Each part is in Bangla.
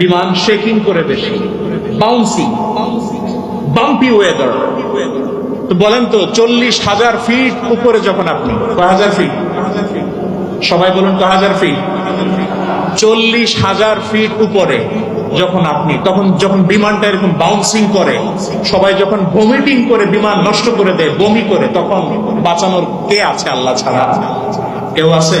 বিমান শেকিং করে বেশি। বাউন্সিং বাম্পি ওয়েদার তো বলেন তো, চল্লিশ হাজার ফিট উপরে যখন আপনি, কয় ফিট সবাই বলুন কয় ফিট চল্লিশ হাজার ফিট উপরে যখন আপনি, তখন যখন বিমানটা এরকম বাউন্সিং করে, সবাই যখন ভমিটিং করে বিমান নষ্ট করে দেয়, বমি করে, তখন বাঁচানোর কে আছে আল্লাহ ছাড়া? কেউ আছে?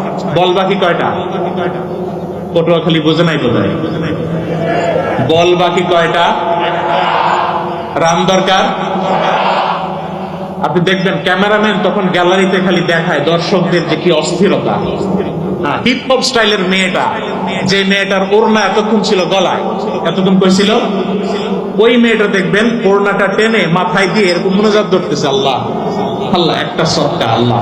বল বাকি কয়টা? পটুয়াখালী বোঝে নাই বোধ বল বাকি কয়টা? রান দরকার? আপনি দেখবেন ক্যামেরাম্যান তখন গ্যালারিতে খালি দেখায় দর্শকদের যে কি অস্থিরতা। হিপ হপ স্টাইলের মেয়েটা, যে মেয়েটার ওড়না এতক্ষণ ছিল গলায়, এতক্ষণ কইছিল ওই মেয়েটা দেখবেন ওড়নাটা টেনে মাথায় দিয়ে এরকম মনোজাত ধরতেছে, আল্লাহ। আল্লাহ, একটা সত্তা আল্লাহ।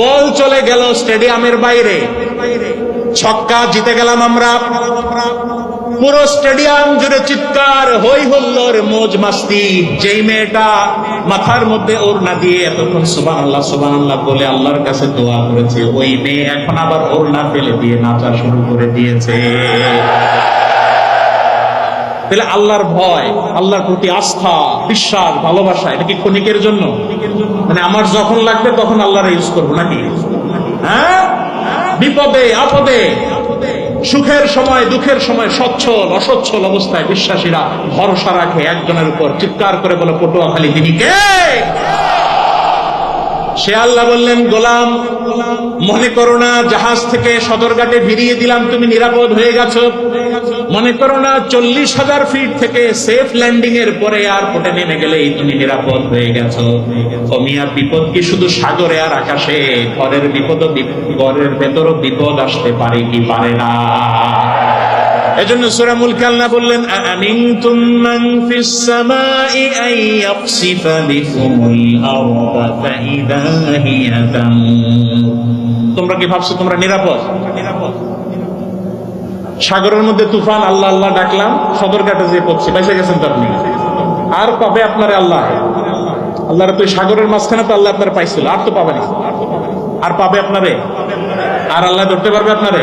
বল চলে গেল স্টেডিয়ামের বাইরে। ছক্কা জিতে গেলাম আমরা। পুরো স্টেডিয়াম জুড়ে চিৎকার হই হল্লোর মোজ মাস্তি। যেই মেয়েটা মাথার মধ্যে ওর না দিয়ে এতক্ষণ সুবান আল্লাহ সুবান আল্লাহ বলে আল্লাহর কাছে দোয়া করেছে, ওই মেয়ে এখন আবার ওর না ফেলে দিয়ে নাচা শুরু করে দিয়েছে। তাহলে আল্লাহর ভয়, আল্লাহর প্রতি আস্থা, বিশ্বাস, ভালোবাসা, এটা কি ক্ষণিকের জন্য? মানে আমার যখন লাগবে তখন আল্লাহর ইউজ করব নাকি? হ্যাঁ? বিপদে, আপদে, সুখের সময়, দুঃখের সময় সচ্ছল, অসচ্ছল অবস্থায় বিশ্বাসীরা ভরসা রাখে একজনের উপর। চিৎকার করে বলে, পটুয়াখালী, তিনি সে আল্লাহ বললেন, গোলাম, মনে করো না, জাহাজ থেকে সদরঘাটে ভিড়িয়ে দিলাম, তুমি নিরাপদ হয়ে গেছো। মনে করো না, চল্লিশ হাজার ফিট থেকে সেফ ল্যান্ডিং এর পরে এয়ারপোর্টে নেমে গেলেই তুমি নিরাপদ হয়ে গেছো। অমিয়া বিপদ কি শুধু সাগরে আর আকাশে? ঘরের বিপদ ঘরের ভেতরও বিপদ আসতে পারে কি পারে না? এজন্য সূরা মুলক আল্লাহ বললেন আমিনতুম মান ফিস সামাই আন ইয়াকসিফা বিকুমুল আরদা ফাইদা হিয়া তামুর কি ভাবছ তোমরা নিরাপদ? সাগরের মধ্যে তুফান, আল্লাহ আল্লাহ ডাকলাম সদর সদরঘাটে যে পড়ছে, পয়সা গেছেন তো আপনি? আর পাবে আপনার আল্লাহ। আল্লাহর তো সাগরের মাঝখানে তো আল্লাহ আপনার পাইছিল, আর তো পাবে না আর পাবে আপনারে? আর আল্লাহ ধরতে পারবে আপনারে?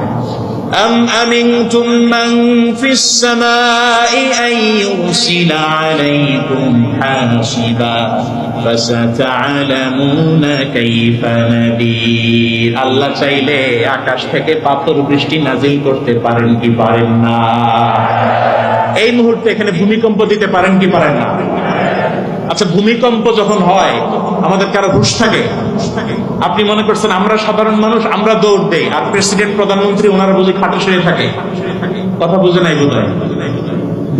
أم أمنتم من في السماء أن يرسل عليكم حاصبا فستعلمون كيف نذير আল্লাহ চাইলে আকাশ থেকে পাথর বৃষ্টি নাজিল করতে পারেন কি পারেন না এই মুহূর্তে এখানে ভূমিকম্প দিতে পারেন কি পারেন না আচ্ছা ভূমিকম্প যখন হয়, আমাদের কারও হুশ থাকে? আপনি মনে করছেন আমরা সাধারণ মানুষ, আমরা দৌড় দেই, আর প্রেসিডেন্ট, প্রধানমন্ত্রী ওনারা বুঝি খাটে শুয়ে থাকে? কথা বুঝে নাই বোধ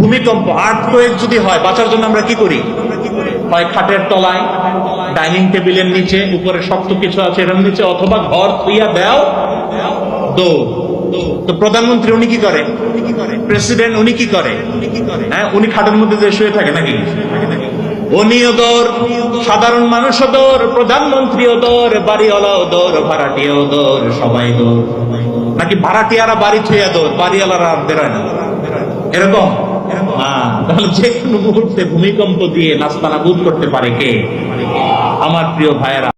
ভূমিকম্প আর্থ যদি হয়, বাঁচার জন্য আমরা কি করি? হয় খাটের তলায়, ডাইনিং টেবিলের নিচে, উপরে শক্ত কিছু আছে এটার নিচে, অথবা ঘর থুইয়া দেও, দৌড়। তো প্রধানমন্ত্রী উনি কি করে? প্রেসিডেন্ট উনি কি করে? হ্যাঁ উনি খাটের মধ্যে শুয়ে থাকে নাকি? উনিও সাধারণ মানুষও দর প্রধানমন্ত্রীও দর বাড়িওয়ালাও দর ভাড়াটিয়াও দর সবাই দর নাকি ভাড়াটিয়ারা বাড়ি ছুঁয়া দর বাড়িওয়ালারা আর বেরোয় না? এরকম? তাহলে যে কোনো মুহূর্তে ভূমিকম্প দিয়ে নাস্তানাবুদ করতে পারে কে? আমার প্রিয় ভাইয়েরা।